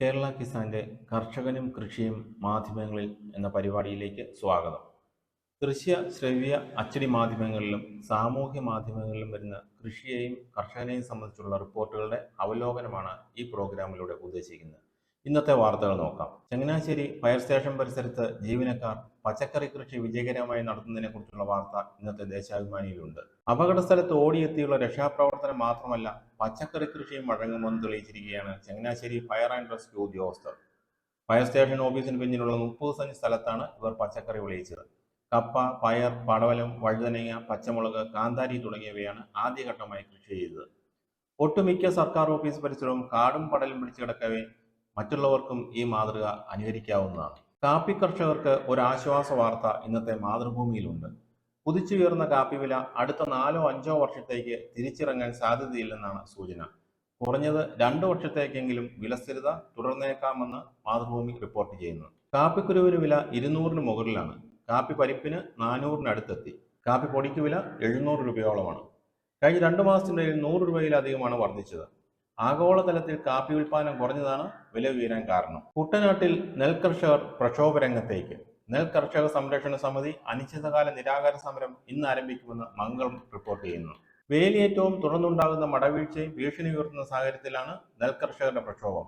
കേരള കിസാന്റെ കർഷകനും കൃഷിയും മാധ്യമങ്ങളിൽ എന്ന പരിപാടിയിലേക്ക് സ്വാഗതം. ദൃശ്യ ശ്രവ്യ അച്ചടി മാധ്യമങ്ങളിലും സാമൂഹ്യ മാധ്യമങ്ങളിലും വരുന്ന കൃഷിയെയും കർഷകനെയും സംബന്ധിച്ചുള്ള റിപ്പോർട്ടുകളുടെ അവലോകനമാണ് ഈ പ്രോഗ്രാമിലൂടെ ഉദ്ദേശിക്കുന്നത്. ഇന്നത്തെ വാർത്തകൾ നോക്കാം. ചങ്ങനാശ്ശേരി ഫയർ സ്റ്റേഷൻ പരിസരത്ത് ജീവനക്കാർ പച്ചക്കറി കൃഷി വിജയകരമായി നടത്തുന്നതിനെ കുറിച്ചുള്ള വാർത്ത ഇന്നത്തെ ദേശാഭിമാനിയിലുണ്ട്. അപകട സ്ഥലത്ത് ഓടിയെത്തിയുള്ള രക്ഷാപ്രവർത്തനം മാത്രമല്ല പച്ചക്കറി കൃഷിയും വഴങ്ങുമെന്ന് തെളിയിച്ചിരിക്കുകയാണ് ചങ്ങനാശ്ശേരി ഫയർ ആൻഡ് റെസ്ക്യൂ ഉദ്യോഗസ്ഥർ. ഫയർ സ്റ്റേഷൻ ഓഫീസിന് പിന്നിലുള്ള മുപ്പത് സെന്റ് സ്ഥലത്താണ് ഇവർ പച്ചക്കറി വിളയിച്ചത്. കപ്പ പയർ പടവലം വഴുതനങ്ങ പച്ചമുളക് കാന്താരി തുടങ്ങിയവയാണ് ആദ്യഘട്ടമായി കൃഷി ചെയ്തത്. ഒട്ടുമിക്ക സർക്കാർ ഓഫീസ് പരിസരവും കാടും പടലും പിടിച്ചു കിടക്കവേ മറ്റുള്ളവർക്കും ഈ മാതൃക അനുകരിക്കാവുന്നതാണ്. കാപ്പി കർഷകർക്ക് ഒരു ആശ്വാസ വാർത്ത ഇന്നത്തെ മാതൃഭൂമിയിലുണ്ട്. കുതിച്ചുയർന്ന കാപ്പി വില അടുത്ത നാലോ അഞ്ചോ വർഷത്തേക്ക് തിരിച്ചിറങ്ങാൻ സാധ്യതയില്ലെന്നാണ് സൂചന. കുറഞ്ഞത് രണ്ടു വർഷത്തേക്കെങ്കിലും വിലസ്ഥിരത തുടർന്നേക്കാമെന്ന് മാതൃഭൂമി റിപ്പോർട്ട് ചെയ്യുന്നു. കാപ്പിക്കുരുവിന് വില ഇരുന്നൂറിന് മുകളിലാണ്. കാപ്പി പരിപ്പിന് നാനൂറിനടുത്തെത്തി. കാപ്പി പൊടിക്ക് വില എഴുന്നൂറ് രൂപയോളമാണ്. കഴിഞ്ഞ രണ്ടു മാസത്തിനിടയിൽ നൂറ് രൂപയിലധികമാണ് വർദ്ധിച്ചത്. ആഗോളതലത്തിൽ കാപ്പി ഉൽപാദനം കുറഞ്ഞതാണ് വില ഉയരാൻ കാരണം. കുട്ടനാട്ടിൽ നെൽകർഷകർ പ്രക്ഷോഭരംഗത്തേക്ക് നെൽ കർഷക സംരക്ഷണ സമിതി അനിശ്ചിതകാല നിരാകാര സമരം ഇന്ന് ആരംഭിക്കുമെന്ന് മംഗളം റിപ്പോർട്ട് ചെയ്യുന്നു. വേലിയേറ്റവും തുടർന്നുണ്ടാകുന്ന മടവീഴ്ചയും ഭീഷണി ഉയർത്തുന്ന സാഹചര്യത്തിലാണ് നെൽകർഷകരുടെ പ്രക്ഷോഭം.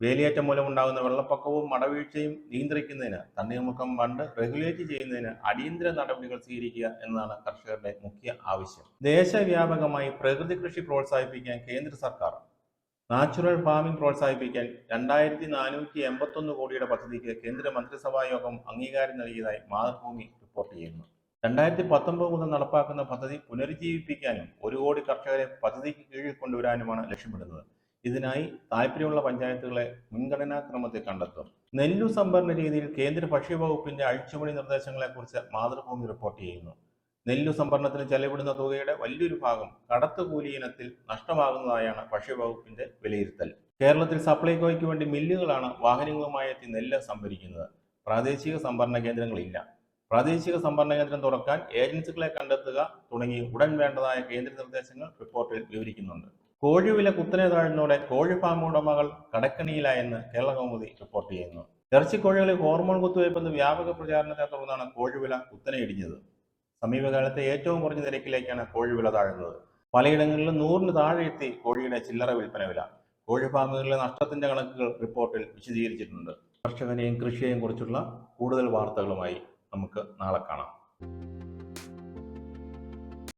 വേലിയേറ്റം മൂലമുണ്ടാകുന്ന വെള്ളപ്പൊക്കവും മടവീഴ്ചയും നിയന്ത്രിക്കുന്നതിന് തണ്ണീർമുഖം ഫണ്ട് റെഗുലേറ്റ് ചെയ്യുന്നതിന് അടിയന്തര നടപടികൾ സ്വീകരിക്കുക എന്നതാണ് കർഷകരുടെ മുഖ്യ ആവശ്യം. ദേശവ്യാപകമായി പ്രകൃതി കൃഷി പ്രോത്സാഹിപ്പിക്കാൻ കേന്ദ്ര സർക്കാർ നാച്ചുറൽ ഫാമിംഗ് പ്രോത്സാഹിപ്പിക്കാൻ രണ്ടായിരത്തി നാനൂറ്റി എൺപത്തൊന്ന് കോടിയുടെ പദ്ധതിക്ക് കേന്ദ്ര മന്ത്രിസഭാ യോഗം അംഗീകാരം നൽകിയതായി മാതൃഭൂമി റിപ്പോർട്ട് ചെയ്യുന്നു. രണ്ടായിരത്തി പത്തൊമ്പത് മുതൽ നടപ്പാക്കുന്ന പദ്ധതി പുനരുജ്ജീവിപ്പിക്കാനും ഒരു കോടി കർഷകരെ പദ്ധതിക്ക് കീഴിൽ കൊണ്ടുവരാനുമാണ് ലക്ഷ്യമിടുന്നത്. ഇതിനായി താല്പര്യമുള്ള പഞ്ചായത്തുകളെ മുൻഗണനാ ക്രമത്തിൽ കണ്ടെത്തും. നെല്ലു സംഭരണ രീതിയിൽ കേന്ദ്ര ഭക്ഷ്യവകുപ്പിന്റെ അഴിച്ചുപണി നിർദ്ദേശങ്ങളെക്കുറിച്ച് മാതൃഭൂമി റിപ്പോർട്ട് ചെയ്യുന്നു. നെല്ലു സംഭരണത്തിന് ചെലവിടുന്ന തുകയുടെ വലിയൊരു ഭാഗം കടത്തുകൂലി ഇനത്തിൽ നഷ്ടമാകുന്നതായാണ് ഭക്ഷ്യവകുപ്പിന്റെ വിലയിരുത്തൽ. കേരളത്തിൽ സപ്ലൈകോയ്ക്ക് വേണ്ടി മില്ലുകളാണ് വാഹനങ്ങളുമായി എത്തി നെല്ല് സംഭരിക്കുന്നത്. പ്രാദേശിക സംഭരണ കേന്ദ്രങ്ങളില്ല. പ്രാദേശിക സംഭരണ കേന്ദ്രം തുറക്കാൻ ഏജൻസികളെ കണ്ടെത്തുക തുടങ്ങി ഉടൻ വേണ്ടതായ കേന്ദ്ര നിർദ്ദേശങ്ങൾ റിപ്പോർട്ടിൽ വിവരിക്കുന്നുണ്ട്. കോഴിവില കുത്തനെ താഴ്ന്നതോടെ കോഴി ഫാം ഉടമകൾ കടക്കണിയിലായെന്ന് കേരള കൗമുദി റിപ്പോർട്ട് ചെയ്യുന്നു. ഇറച്ചിക്കോഴികളിൽ ഹോർമോൺ കുത്തിവയ്പ്പെന്ന് വ്യാപക പ്രചാരണത്തെ തുടർന്നാണ് കോഴിവില കുത്തനെ ഇടിഞ്ഞത്. സമീപകാലത്തെ ഏറ്റവും കുറഞ്ഞ നിരക്കിലേക്കാണ് കോഴി വില താഴുന്നത്. പലയിടങ്ങളിലും നൂറിന് താഴെ എത്തി കോഴിയുടെ ചില്ലറ വിൽപ്പന വില. കോഴി ഫാമുകളിലെ നഷ്ടത്തിന്റെ കണക്കുകൾ റിപ്പോർട്ടിൽ വിശദീകരിച്ചിട്ടുണ്ട്. കർഷകനെയും കൃഷിയെയും കുറിച്ചുള്ള കൂടുതൽ വാർത്തകളുമായി നമുക്ക് നാളെ കാണാം.